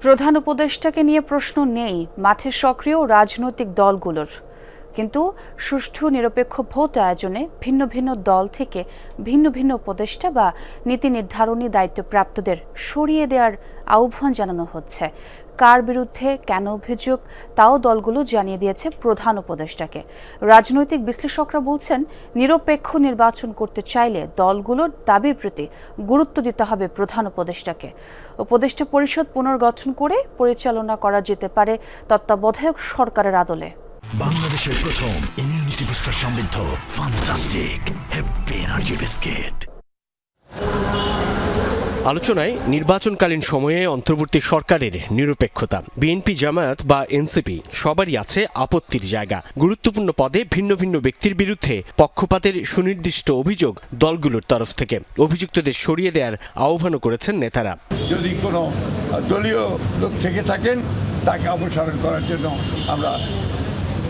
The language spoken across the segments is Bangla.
প্রধান উপদেষ্টাকে নিয়ে প্রশ্ন নেই। মাঠে সক্রিয় রাজনৈতিক দলগুলোর। কিন্তু সুষ্ঠু, নিরপেক্ষ ভোট আয়োজনে ভিন্ন ভিন্ন দল থেকে ভিন্ন ভিন্ন উপদেষ্টা বা নীতি নির্ধারণী দায়িত্বপ্রাপ্তদের সরিয়ে দেওয়ার আহ্বান জানানো হচ্ছে। কার বিরুদ্ধে কেন অভিযোগ, তাও দলগুলো জানিয়ে দিয়েছে প্রধান উপদেষ্টাকে। রাজনৈতিক বিশ্লেষকরা বলছেন, নিরপেক্ষ নির্বাচন করতে চাইলে দলগুলোর দাবির প্রতি গুরুত্ব দিতে হবে প্রধান উপদেষ্টাকে। উপদেষ্টা পরিষদ পুনর্গঠন করে পরিচালনা করা যেতে পারে তত্ত্বাবধায়ক সরকারের আদলে। বাংলাদেশের প্রথম ইমিউনিটি বুস্টার সমৃদ্ধ ফান্টাস্টিক হ্যাপি এনার্জি বিস্কিট আলোচনায় নির্বাচনকালীন সময়ে অন্তর্বর্তী সরকারের নিরপেক্ষতা। বিএনপি জামায়াত বা এনসিপি সবারই আছে আপত্তির জায়গা। গুরুত্বপূর্ণ পদে ভিন্ন ভিন্ন ব্যক্তির বিরুদ্ধে পক্ষপাতের সুনির্দিষ্ট অভিযোগ দলগুলোর তরফ থেকে। অভিযুক্তদের সরিয়ে দেওয়ার আহ্বানও করেছেন নেতারা। যদি কোনো দলীয় লোক থেকে থাকেন তাকে অপসারণ করার জন্য আমরা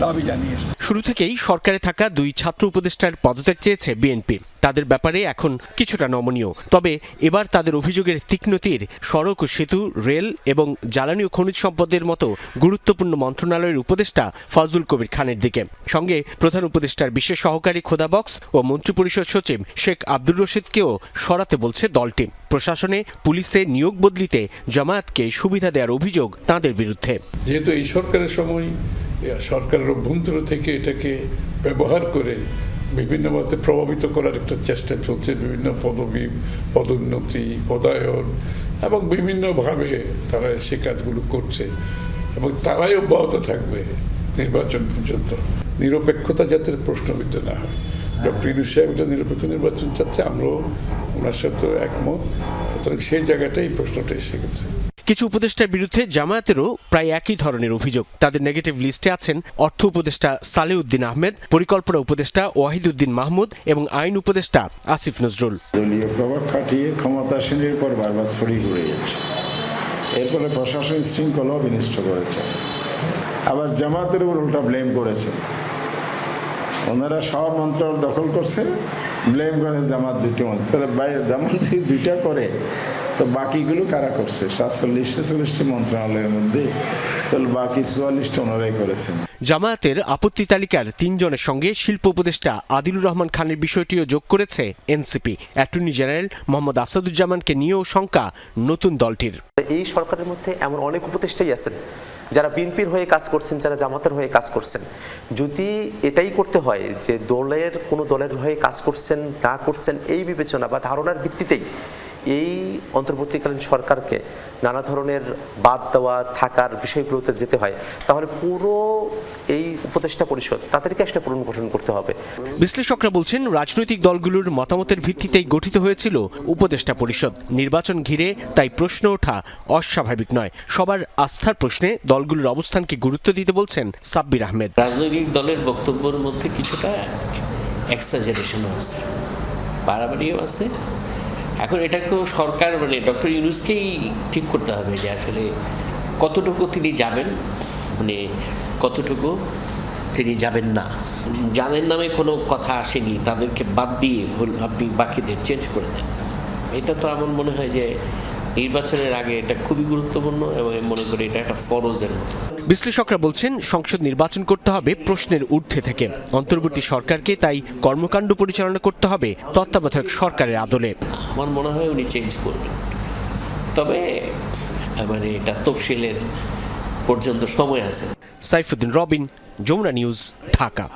দাবি জানিয়েছি। শুরু থেকেই সরকারে থাকা দুই ছাত্র উপদেষ্টার পদত্যাগ চেয়েছে বিএনপি। তাদের ব্যাপারে এখন কিছুটা নমনীয়। তবে এবার তাদের অভিযোগের তীক্ষ্ণ তীর সড়ক ও সেতু রেল এবং জ্বালানি ও খনিজ সম্পদের মতো গুরুত্বপূর্ণ মন্ত্রণালয়ের উপদেষ্টা ফজল কবির খানের দিকে। সঙ্গে প্রধান উপদেষ্টার বিশেষ সহকারী খোদা বক্স ও মন্ত্রিপরিষদ সচিব শেখ আব্দুর রশিদকেও সরাতে বলছে দলটি। প্রশাসনে পুলিশে নিয়োগ বদলিতে জামায়াতকে সুবিধা দেওয়ার অভিযোগ তাঁদের বিরুদ্ধে। যেহেতু এই সরকারের সময় সরকারের অভ্যন্তর থেকে এটাকে ব্যবহার করে বিভিন্ন মতে প্রভাবিত করার একটা চেষ্টা চলছে। বিভিন্ন পদবি পদোন্নতি পদায়ন এবং বিভিন্নভাবে তারা সে কাজগুলো করছে এবং তারাই অব্যাহত থাকবে নির্বাচন পর্যন্ত। নিরপেক্ষতা যাতে প্রশ্নবিদ্ধ না হয়। ডক্টর ইনু সাহেব একটা নিরপেক্ষ নির্বাচন চাচ্ছে আমরাও ওনার সাথে একমত। সুতরাং সেই জায়গাটাই প্রশ্নটা এসে গেছে। কিছু উপদেষ্টার বিরুদ্ধে জামায়াতেরও প্রায় একই ধরনের অভিযোগ। তাদের নেগেটিভ লিস্টে আছেন অর্থ উপদেষ্টা সালেউদ্দিন আহমেদ, পরিকল্পনা উপদেষ্টা ওয়াহিদুদ্দিন মাহমুদ এবং আইন উপদেষ্টা আসিফ নজরুল। দলীয় প্রভাব খাটিয়ে ক্ষমতাসীনের উপর বারবার ছড়িয়ে ঘুরে যাচ্ছে। এরপরে প্রশাসনিক শৃঙ্খলাও বিনষ্ট করেছে। আবার জামাতের উপর উল্টা ব্লেম করেছে। ওনারা সব মন্ত্রণালয় দখল করছে ব্লেম করেছে জামাত দুটি মন্ত্র তাহলে জামাত দুইটা করে তো বাকিগুলো কারা করছে? সাতচল্লিশ ছেচল্লিশটি মন্ত্রণালয়ের মধ্যে। তাহলে বাকি চুয়াল্লিশটা ওনারাই করেছেন। জামায়াতের আপত্তি তালিকার তিনজনের সঙ্গে শিল্প উপদেষ্টা আদিলুর রহমান খানের বিষয়টিও যোগ করেছে এনসিপি। অ্যাটর্নি জেনারেল মোহাম্মদ আসাদুজ্জামানকে নিয়েও শঙ্কা নতুন দলটির। এই সরকারের মধ্যে এমন অনেক উপদেষ্টাই আছেন যারা বিএনপির হয়ে কাজ করছেন যারা জামাতের হয়ে কাজ করছেন। যদি এটাই করতে হয় যে দলের কোনো দলের হয়ে কাজ করছেন না করছেন এই বিবেচনা বা ধারণার ভিত্তিতেই এই অন্তর্বর্তীকালীন সরকারকে নানা ধরনের বাদ দেওয়া থাকার বিষয়গুলোতে যেতে হয় তাহলে পুরো এই উপদেষ্টা পরিষদ তাদেরকে আসলে পুনর্গঠন করতে হবে। বিশ্লেষকরা বলছেন রাজনৈতিক দলগুলোর মতামতের ভিত্তিতেই গঠিত হয়েছিল উপদেষ্টা পরিষদ। নির্বাচন ঘিরে তাই প্রশ্ন ওঠা অস্বাভাবিক নয়। সবার আস্থার প্রশ্নে দলগুলোর অবস্থানকে গুরুত্ব দিতে বলছেন সাব্বির আহমেদ। রাজনৈতিক দলের বক্তব্যের মধ্যে কিছুটা এক্সাজারেশনও আছে বাড়াবাড়িও আছে এখন এটাকেও সরকার মানে ডক্টর ইউনুসকেই ঠিক করতে হবে যে আসলে কতটুকু তিনি যাবেন মানে কতটুকু তিনি যাবেন না। যাদের নামে কোনো কথা আসেনি, তাদেরকে বাদ দিয়ে আপনি বাকিদের চেঞ্জ করে দেন। এটা তো আমার মনে হয় যে নির্বাচনের আগে এটা খুবই গুরুত্বপূর্ণ এবং মনে করি এটা একটা ফরজের মতো। বিশ্লেষকরা বলছেন সংসদ নির্বাচন করতে হবে প্রশ্নের ঊর্ধ্বে থেকে। অন্তর্বর্তী সরকারকে তাই কর্মকাণ্ড পরিচালনা করতে হবে তত্ত্বাবধায়ক সরকারের আদলে। আমার মনে হয় উনি চেঞ্জ করবেন। তবে মানে এটা তফসিলের পর্যন্ত সময় আছে। সাইফুদ্দিন রবিন যমুনা নিউজ ঢাকা।